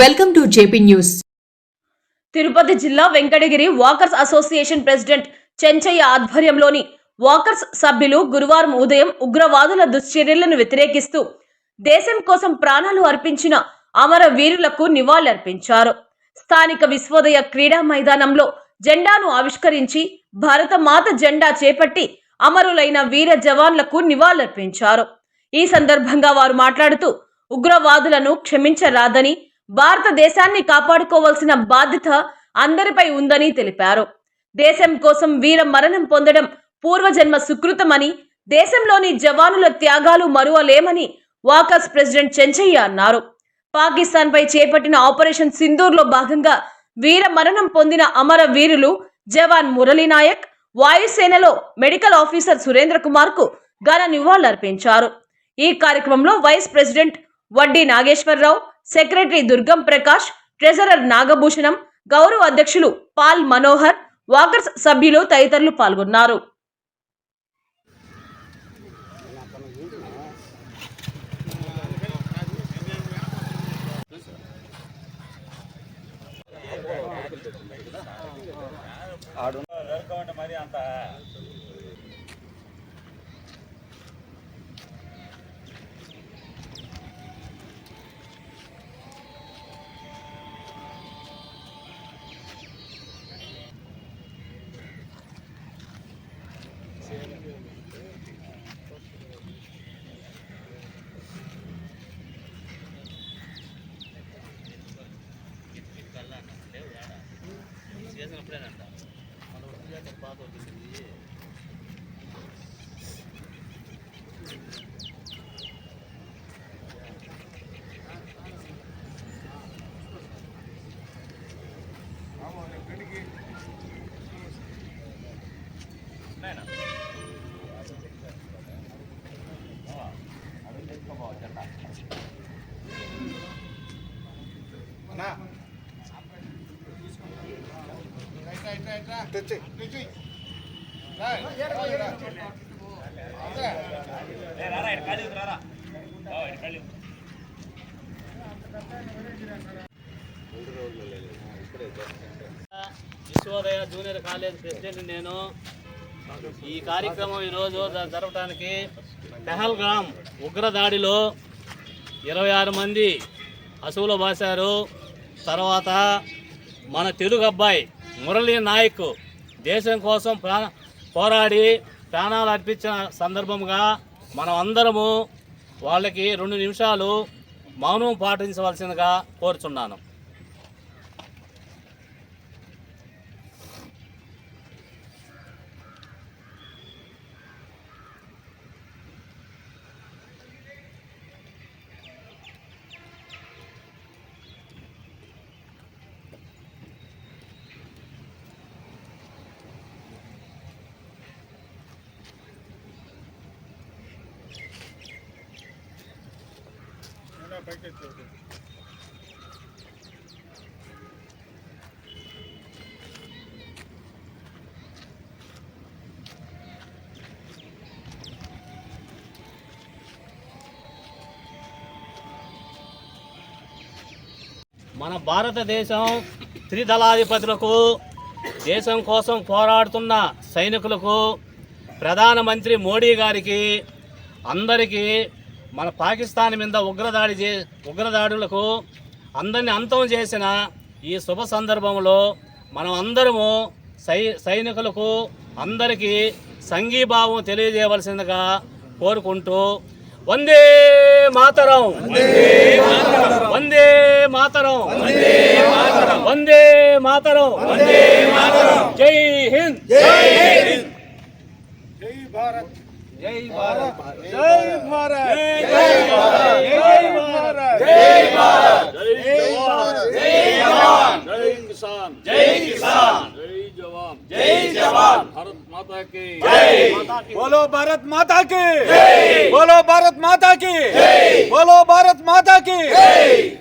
Welcome to JP news. Tirupati జిల్లా Venkatagiri walkers association president Chenchaiah ఆధ్వర్యంలోని walkers సభ్యులు గురువారం ఉదయం ఉగ్రవాదుల దుశ్చర్యలను వ్యతిరేకిస్తూ దేశం కోసం ప్రాణాలు అర్పించిన అమర వీరులకు నివాళులర్పించారు. స్థానిక విశ్వోదయ క్రీడా మైదానంలో జెండాను ఆవిష్కరించి భారత మాత జెండా చేపట్టి అమరులైన వీర జవాన్లకు నివాళులర్పించారు. ఈ సందర్భంగా వారు మాట్లాడుతూ ఉగ్రవాదులను క్షమించరాదని భారతదేశాన్ని కాపాడుకోవాల్సిన బాధ్యత అందరిపై ఉందని తెలిపారు. దేశం కోసం వీర మరణం పొందడం పూర్వజన్మ సుకృతమని దేశంలోని జవానుల త్యాగాలు మరువలేమని వాకర్స్ ప్రెసిడెంట్ చెంచయ్య అన్నారు. పాకిస్తాన్ పై చేపట్టిన ఆపరేషన్ సింధూర్లో భాగంగా వీర మరణం పొందిన అమర వీరులు జవాన్ మురళీనాయక్ వాయుసేనలో మెడికల్ ఆఫీసర్ సురేంద్ర కుమార్కు ఘన నివాళులర్పించారు. ఈ కార్యక్రమంలో vice president Vaddi Nageswara Rao secretary Durgam Prakash treasurer Nagabhushanam గౌరవ అధ్యక్షులు పాల్ మనోహర్ వాకర్స్ సభ్యులు తదితరులు పాల్గొన్నారు. చేసినప్పుడేనంట. మన వృత్తి చేత పాత వచ్చింది అడుగు తెచ్చుకోవాలి జెండా. విశ్వోదయ జూనియర్ కాలేజ్ ప్రెసిడెంట్ నేను ఈ కార్యక్రమం ఈరోజు జరపడానికి పెహల్గామ్ ఉగ్రదాడిలో ఇరవై ఆరు మంది అసువులు బాశారు. తర్వాత మన తెలుగు అబ్బాయి మురళీ నాయక్ దేశం కోసం ప్రాణ పోరాడి ప్రాణాలు అర్పించిన సందర్భంగా మనం అందరము వాళ్ళకి రెండు నిమిషాలు మౌనం పాటించవలసిందిగా కోరుచున్నాను. మన భారతదేశం త్రిదళాధిపతులకు దేశం కోసం పోరాడుతున్న సైనికులకు ప్రధానమంత్రి మోడీ గారికి అందరికీ మన పాకిస్తాన్ మీద ఉగ్రదాడి చే ఉగ్రదాడులకు అందరిని అంతం చేసిన ఈ శుభ సందర్భంలో మనం అందరము సై సైనికులకు అందరికీ సంఘీభావం తెలియజేయవలసిందిగా కోరుకుంటూ వందే మాతరం. వందే మాతరం. వందే మాతరం. జై హింద్. జై హింద్. जय भारत। जय भारत। जय भारत। जय भारत। जय भारत। जय जवान। जय जवान। जय किसान। जय किसान। जय जवान। जय जवान। भारत माता की। जय। बोलो भारत माता की। जय। बोलो भारत माता की। जय। बोलो भारत माता की। जय।